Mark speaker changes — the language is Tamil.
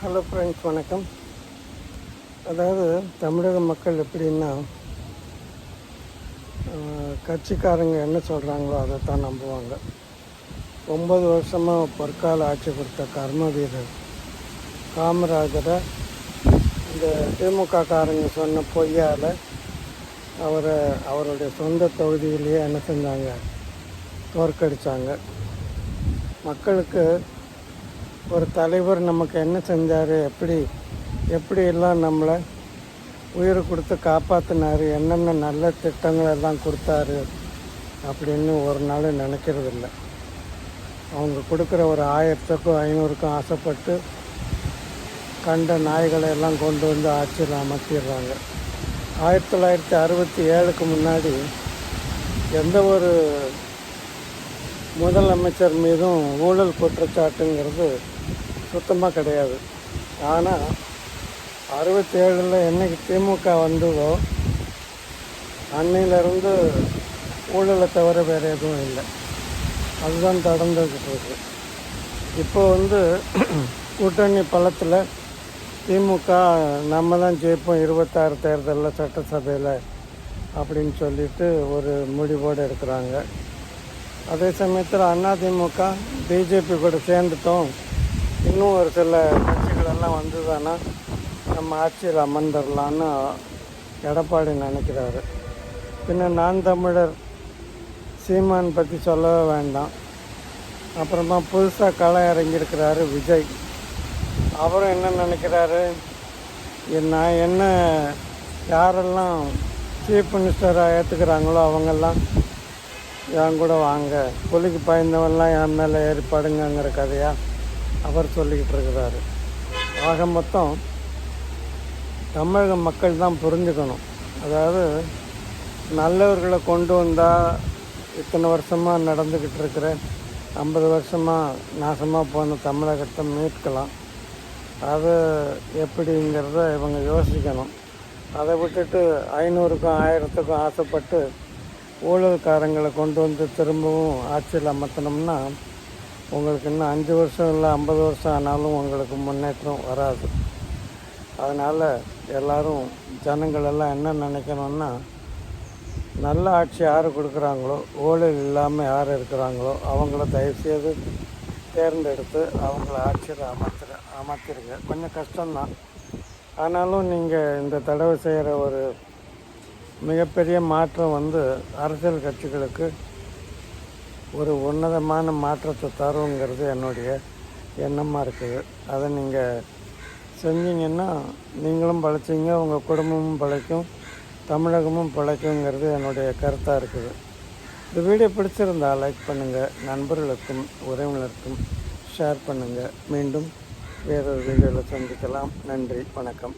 Speaker 1: ஹலோ ஃப்ரெண்ட்ஸ் வணக்கம். அதாவது தமிழக மக்கள் எப்படின்னா கட்சிக்காரங்க என்ன சொல்கிறாங்களோ அதை தான் நம்புவாங்க. ஒம்பது வருஷமாக பொற்கால ஆட்சி கொடுத்த கர்ம வீரர் காமராஜரை இந்த திமுக காரங்க சொன்ன பொய்யால் அவரை அவருடைய சொந்த தொகுதியிலேயே என்ன செஞ்சாங்க? தோற்கடித்தாங்க மக்களுக்கு ஒரு தலைவர் நமக்கு என்ன செஞ்சார் எப்படி எப்படி எல்லாம் நம்மளை உயிரை கொடுத்து காப்பாற்றினார் என்னென்ன நல்ல திட்டங்கள் எல்லாம் கொடுத்தாரு அப்படின்னு ஒரு நாள் நினைக்கிறதில்ல. அவங்க கொடுக்குற ஒரு ஆயிரத்துக்கும் ஐநூறுக்கும் ஆசைப்பட்டு கண்ட நாய்களை எல்லாம் கொண்டு வந்து ஆட்சியில் அமர்த்திடுறாங்க. ஆயிரத்தி தொள்ளாயிரத்தி அறுபத்தி ஏழுக்கு முன்னாடி எந்த ஒரு முதலமைச்சர் மீதும் ஊழல் குற்றச்சாட்டுங்கிறது சுத்தமாக கிடையாது. ஆனால் அறுபத்தேழில் என்னைக்கு திமுக வந்ததோ அன்னையிலேருந்து ஊழலை தவிர வேறு எதுவும் இல்லை. அதுதான் தொடர்ந்துக்கிட்டு இருக்கு. இப்போ வந்து கூட்டணி பலத்தில் திமுக நம்ம தான் ஜெயிப்போம் இருபத்தாறு தேர்தலில் சட்டசபையில் அப்படின்னு சொல்லிட்டு ஒரு முடிவோடு இருக்கிறாங்க. அதே சமயத்தில் அதிமுக பிஜேபி கூட சேர்ந்துட்டோம். இன்னும் ஒரு சில கட்சிகளெல்லாம் வந்ததுன்னா நம்ம ஆட்சியில் அமர்ந்துடலான்னு எடப்பாடி நினைக்கிறாரு. பின்ன நான் தமிழர் சீமான் பற்றி சொல்லவே வேண்டாம். அப்புறமா புதுசாக களை இறங்கியிருக்கிறாரு விஜய். அவரும் என்ன நினைக்கிறாரு? நான் என்ன யாரெல்லாம் சீஃப் மினிஸ்டராக ஏற்றுக்கிறாங்களோ அவங்கெல்லாம் என் கூட வாங்க. புலிக்கு பயந்தவன்லாம் என் மேலே ஏறி கதையாக அவர் சொல்லிக்கிட்டு இருக்கிறாரு. ஆக மொத்தம் தமிழக மக்கள் தான் புரிஞ்சுக்கணும். அதாவது நல்லவர்களை கொண்டு வந்தால் இத்தனை வருஷமாக நடந்துக்கிட்டு இருக்கிற ஐம்பது வருஷமாக நாசமாக போன தமிழகத்தை மீட்கலாம். அது எப்படிங்கிறத இவங்க யோசிக்கணும். அதை விட்டுட்டு ஐநூறுக்கும் ஆயிரத்துக்கும் ஆசைப்பட்டு ஊழல்காரங்களை கொண்டு வந்து திரும்பவும் ஆட்சியில் அமர்த்தினோம்னா உங்களுக்கு இன்னும் அஞ்சு வருஷம் இல்லை ஐம்பது வருஷம் ஆனாலும் உங்களுக்கு முன்னேற்றம் வராது. அதனால் எல்லாரும் ஜனங்களெல்லாம் என்ன நினைக்கணும்னா நல்ல ஆட்சி யார் கொடுக்குறாங்களோ ஊழல் இல்லாமல் யார் இருக்கிறாங்களோ அவங்கள தயவுசெய்து தேர்ந்தெடுத்து அவங்கள ஆட்சியில் அமர்த்துற அமர்த்திருங்க. கொஞ்சம் கஷ்டம்தான். ஆனாலும் நீங்கள் இந்த தடவை செய்கிற ஒரு மிகப்பெரிய மாற்றம் வந்து அரசியல் கட்சிகளுக்கு ஒரு உன்னதமான மாற்றத்தை தருங்கிறது என்னுடைய எண்ணமாக இருக்குது. அதை நீங்கள் செஞ்சீங்கன்னா நீங்களும் பழைச்சிங்க உங்கள் குடும்பமும் பழைக்கும் தமிழகமும் பழைக்குங்கிறது என்னுடைய கருத்தாக இருக்குது. இந்த வீடியோ பிடிச்சிருந்தா லைக் பண்ணுங்கள் நண்பர்களுக்கும் உறவினருக்கும் ஷேர் பண்ணுங்கள் மீண்டும் வேறொரு வீடியோவில் சந்திக்கலாம். நன்றி வணக்கம்.